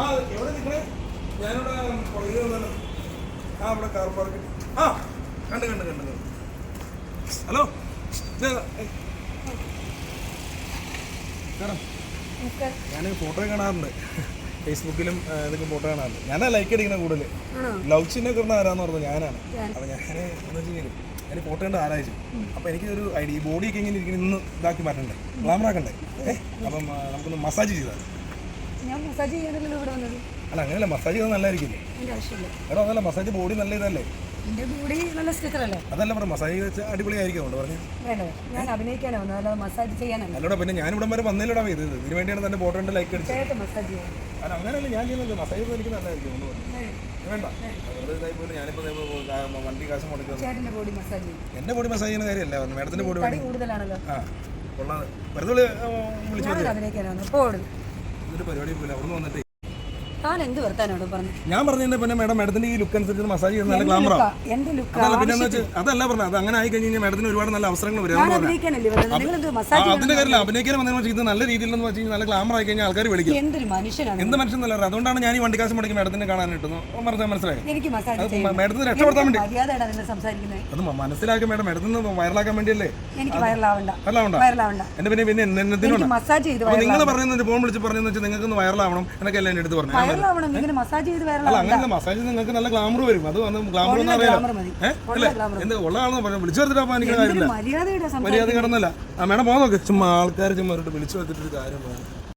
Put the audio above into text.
ആ എവിടെ നിൽക്കണേ ഞാനിവിടെ പുറകിൽ വന്നാണ്. ആ ഇവിടെ കാർ പാർക്ക് ആ കണ്ട് കണ്ട് കണ്ട് കണ്ട്. ഹലോ. ഞാൻ ഫോട്ടോ കാണാറുണ്ട്. ഫേസ്ബുക്കിലും ഇതൊക്കെ ഫോട്ടോ കാണാറുണ്ട്. ഞാനാ ലൈക്ക് അടിക്കുന്ന കൂടുതൽ ലവ് ചിഹ്നം കിടന്ന ആരാന്ന് പറഞ്ഞത് ഞാനാണ്. അപ്പൊ ഞാൻ വെച്ച് ഞാൻ ഫോട്ടോ കണ്ട് ആരായിച്ചു അപ്പൊ എനിക്ക് ഒരു ഐഡിയ ബോഡിയൊക്കെ ഇങ്ങനെ ഇരിക്കുന്ന ഇന്ന് ഇതാക്കി മാറ്റണ്ടേ? ഗ്ലാമറാക്കണ്ടേ ഏഹ് അപ്പം നമുക്കൊന്ന് മസാജ് ചെയ്താൽ ഞാൻ മസാജ് ചെയ്യാനല്ലോ ഇവിടെ വന്നത്? അല്ല അങ്ങനെയല്ല മസാജ് ചെയ്താൽ നല്ലായിരിക്കും എന്റെ ആവശ്യമില്ല. എടാ അതല്ല മസാജ് ബോഡി നല്ല ഇതല്ലേ? എന്റെ ബോഡി നല്ല സ്റ്റിക്കർ അല്ലേ? അതല്ല പറഞ്ഞു മസാജ് വെച്ച് അടിപൊളിയായിരിക്കും അതുകൊണ്ട് പറഞ്ഞു. വേണ്ടോ ഞാൻ അഭിനയിക്കാനാണ് വന്നത് അല്ലാതെ മസാജ് ചെയ്യാനല്ല. അല്ലടാ പിന്നെ ഞാൻ ഇവിടെ വരെ വന്നില്ലടാ ഇത്. ഇതിന് വേണ്ടിയാണ് തന്നെ ഫോട്ടോ കണ്ട് ലൈക്ക് അടിച്ചത്. ചേട്ടൻ മസാജ് ചെയ്യാൻ അല്ല അങ്ങനെയല്ല ഞാൻ ചെയ്യുന്നത് മസാജ് ചെയ്താൽ എനിക്ക് നല്ലതായിരിക്കും ഒന്ന് പറഞ്ഞു വേണ്ട അതുകൊണ്ട് ഇതായി പോലെ ഞാനിപ്പോൾ കാ- വണ്ടി കാശ് മുടക്കി വന്നു. ചേട്ടന്റെ ബോഡി മസാജ് ചെയ്യും. എന്റെ ബോഡി മസാജ് ചെയ്യുന്ന കാര്യമല്ല പറഞ്ഞു മാഡത്തിന്റെ ബോഡി തടി കൂടുതലാണല്ലോ. ആ കൊള്ളാതെ വെറുതെ വിളി- ആ, വിളിച്ചു ഞാനൊരു അഭിനയിക്കാനോ പോടും. എന്നിട്ട് പരിപാടി പോലെ അവിടെ നിന്ന് വന്നിട്ട് താൻ എന്ത് വർത്താനോട് പറഞ്ഞു ഞാൻ പറഞ്ഞതിന്റെ പിന്നെ മാഡം മാഡത്തിന്റെ ഈ ലുക്ക് അനുസരിച്ച് മസാജ് ചെയ്യുന്ന നല്ല ഗ്ലാമറാണ് എന്റെ ലുക്ക് അതല്ല പിന്നെ വെച്ചാൽ അതല്ല പറഞ്ഞത്. അത് അങ്ങനെ ആയി കഴിഞ്ഞ് കഴിഞ്ഞാൽ മാഡത്തിന് ഒരുപാട് നല്ല അവസരങ്ങൾ വരും അതിന്റെ കാര്യമില്ല. അഭിനയിക്കാൻ വന്നതെന്ന് ഇത് നല്ല രീതിയിൽ എന്ന് വെച്ചാൽ നല്ല ഗ്ലാമർ ആയി കഴിഞ്ഞാൽ ആൾക്കാർ വിളിക്കും. എന്തൊരു മനുഷ്യനാണ്? എന്ത് മനുഷ്യൻ നല്ല അതുകൊണ്ടാണ് ഞാൻ ഈ വണ്ടിക്കാശ് മുടക്കി മാഡത്തിനെ കാണാൻ കിട്ടുന്നു മനസ്സിലായി? എനിക്ക് മാഡത്തിന് രക്ഷപ്പെടുത്താൻ വേണ്ടി. അത് മനസ്സിലാക്കി മാഡം മാഡത്തിന് വൈറലാക്കാൻ വേണ്ടിയല്ലേ? എനിക്ക് വൈറലാവണ്ട. വയറിലാവണ്ട എന്റെ പിന്നെ പിന്നെ എന്തിനാണ് ചെയ്ത് നിങ്ങൾ പറയുന്നത് ഫോൺ വിളിച്ച് പറഞ്ഞു വെച്ചാൽ നിങ്ങൾക്ക് വൈറലാവണം എന്നൊക്കെ എല്ലാം എന്റെ അടുത്ത് പറഞ്ഞു. മസാജ് നിങ്ങൾക്ക് നല്ല ഗ്ലാമർ വരും. അത് ഗ്ലാമർ ഒന്നും അറിയാലോ ഉള്ള പറഞ്ഞു വിളിച്ചു വരുത്തിട്ട് അപ്പൊ കാര്യമില്ല. മര്യാദ കിടന്നല്ല ആ മേഡം പോകാൻ നോക്ക്. ചുമ്മാ ആൾക്കാർ ചുമ്മാ വിളിച്ചു വരുത്തിട്ടൊരു കാര്യം പറയാം